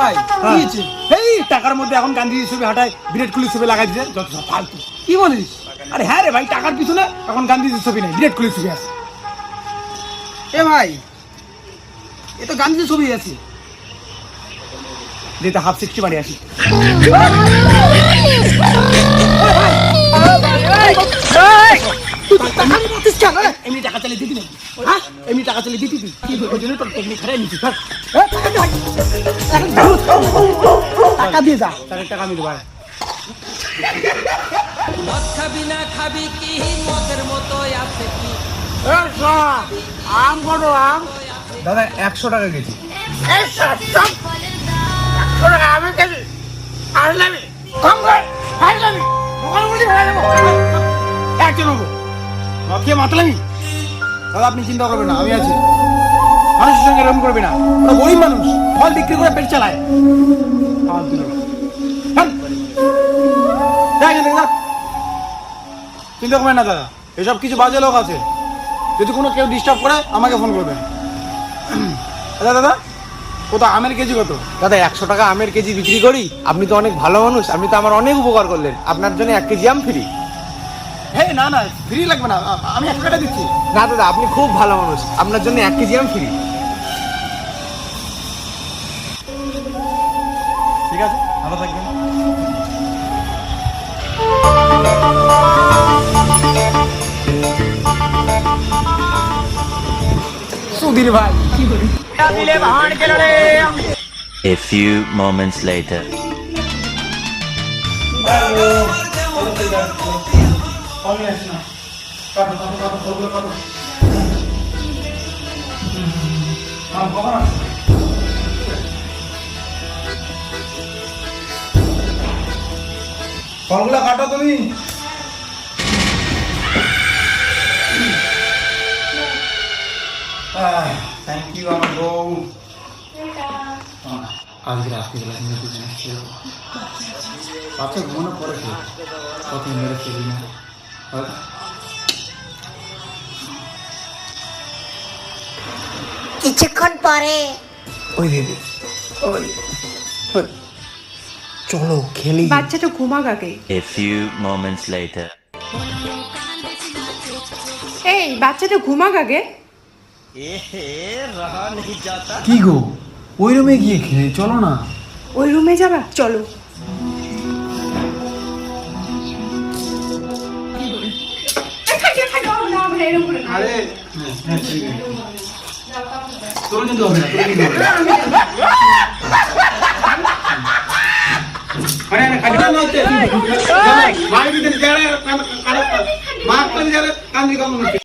ভাই? কি হয়েছে? এই টাকার মধ্যে এখন গান্ধীজির ছবি হাঁটায় বিরাট কোহলির ছবি লাগাই দিয়েছে যত সব ফালতু। কি বলিস? আরে হ্যাঁ রে ভাই টাকার পিছনে এখন গান্ধীজির ছবি নেই বিরাট কোহলির ছবি আছে। এ ভাই এ তো গান্ধীজির ছবি আছে। যেটা হাফ সিক্সটি বাড়ি আসি। টাকা? এমনি চালিয়ে দিতি নাকি? হ্যাঁ? এমনি টাকা চালিয়ে দিতি তুই ওই জন্য তোর টেকনিক খারাই নিচ্ছিস হ্যাঁ? টাকা দিয়ে যা টাকা খাবি না খাবি কি মতো আছে আম আম দাদা একশো টাকা কেজি কেজি আসলামি কম দাদা আপনি চিন্তা করবেন না আমি আছি মানুষের সঙ্গে এরকম করবে না গরিব মানুষ ফল বিক্রি করে পেট চালায়। আমার দিল। চিন্তা করবেন না দাদা এসব কিছু বাজে লোক আছে। যদি কোনো কেউ ডিস্টার্ব করে আমাকে ফোন করবেন দাদা দাদা কোথাও আমের কেজি কত? দাদা একশো টাকা আমের কেজি বিক্রি করি। আপনি তো অনেক ভালো মানুষ আপনি তো আমার অনেক উপকার করলেন। আপনার জন্য এক কেজি আম ফ্রি হ্যাঁ না না ফ্রি লাগবে না। আমি এক টাকা দিচ্ছি। না দাদা আপনি খুব ভালো মানুষ। আপনার জন্য এক কেজি আম ফ্রি ঠিক আছে? ভালো থাকবেন। সুধীর ভাই কি করি A few moments later. ফলগুলো কাটো তুমি। থ্যাংক ইউ আমার বউ। আজকে রাত্রিবেলা কিছু খেয়ে বাচ্চা ঘুমানো পরে খেয়ে কত মেরে খেলি না। কিছুক্ষণ পরে। ওই দিদি। ওই। চলো খেলি। বাচ্চাটা ঘুমাক আগে। A few moments later. এই বাচ্চাটা ঘুমাক আগে। কি গো? ওই রুমে গিয়ে খেয়ে চলো না। ওই রুমে যাবা চলো। আরে হ্যাঁ ঠিক আছে। তোর কিন্তু হবে না তোর কিন্তু হবে না। अरे